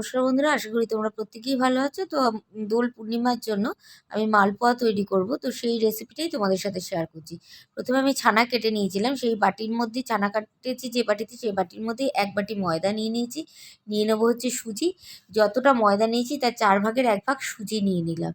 নমস্কার বন্ধুরা, আশা করি তোমরা প্রত্যেকেই ভালো আছো। তো দোল পূর্ণিমার জন্য আমি মালপোয়া তৈরি করব। তো সেই রেসিপিটাই তোমাদের সাথে শেয়ার করছি। প্রথমে আমি ছানা কেটে নিয়েছিলাম, সেই বাটির মধ্যে ছানা কাটেছি যে বাটিতে, সেই বাটির মধ্যে এক বাটি ময়দা নিয়ে নিয়েছি। নিয়ে নেব হচ্ছে সুজি। যতটা ময়দা নিয়েছি, তার চার ভাগের এক ভাগ সুজি নিয়ে নিলাম।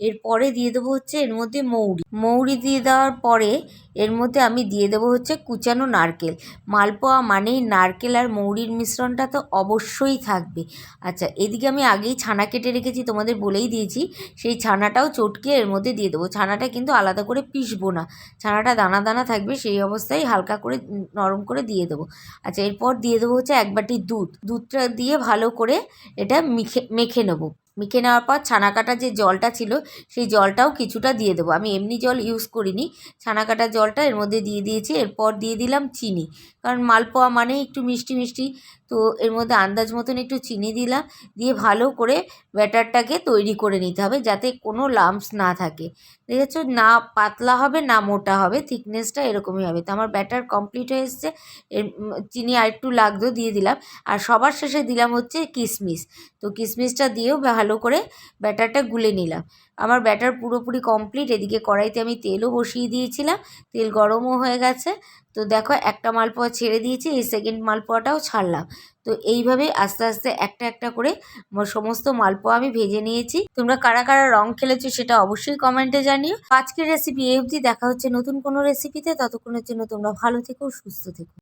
এরপরে দিয়ে দেবো হচ্ছে এর মধ্যে মৌরি। মৌরি দিয়ে দেওয়ার পরে এর মধ্যে আমি দিয়ে দেবো হচ্ছে কুচানো নারকেল। মালপোয়া মানেই নারকেল আর মৌরির মিশ্রণটা তো অবশ্যই থাকবে। আচ্ছা এদিকে আমি আগেই ছানা কেটে রেখেছি, তোমাদের বলেই দিয়েছি। সেই ছানাটাও চটকে এর মধ্যে দিয়ে দেবো। ছানাটা কিন্তু আলাদা করে পিসবো না। ছানাটা দানা দানা থাকবে, সেই অবস্থায় হালকা করে নরম করে দিয়ে দেবো। আচ্ছা এরপর দিয়ে দেবো হচ্ছে এক বাটি দুধ। দুধটা দিয়ে ভালো করে এটা মেখে মেখে নেব। মেখে নেওয়ার পর ছানা কাটা যে জলটা ছিল, সেই জলটাও কিছুটা দিয়ে দেবো। আমি এমনি জল ইউজ করিনি ছানা কাটা জলটা এর মধ্যে দিয়ে দিয়েছি, এরপর দিয়ে দিলাম চিনি। কারণ মালপোয়া মানে একটু মিষ্টি মিষ্টি, তো এর মধ্যে আন্দাজ মতন একটু চিনি দিলাম, দিয়ে ভালো করে ব্যাটারটাকে তৈরি করে নিতে হবে যাতে কোনো লাম্পস না থাকে। দেখেছ, না পাতলা হবে, না মোটা হবে থিকনেসটা এরকমই হবে। তো আমার ব্যাটার কমপ্লিট হয়ে এসছে চিনি আর একটু লাগতো দিয়ে দিলাম। আর সবার শেষে দিলাম হচ্ছে কিশমিশ তো কিশমিশটা দিয়েও ভালো করে ব্যাটারটা গুলে নিলাম। আমার ব্যাটার পুরোপুরি কমপ্লিট এদিকে কড়াইতে আমি তেলও বসিয়ে দিয়েছিলাম, তেল গরমও হয়ে গেছে। তো দেখো, একটা মালপোয়া ছেড়ে দিয়েছি, এই সেকেন্ড মালপোয়াটাও ছাড়লাম। তো এইভাবে আস্তে আস্তে একটা একটা করে সমস্ত মালপোয়া আমি ভেজে নিয়েছি। তোমরা কারা কারা রং খেলেছো সেটা অবশ্যই কমেন্টে জানিও। আজকের রেসিপি এই অবধি, দেখা হচ্ছে নতুন কোনো রেসিপিতে ততক্ষণের জন্য তোমরা ভালো থেকো, সুস্থ থেকো।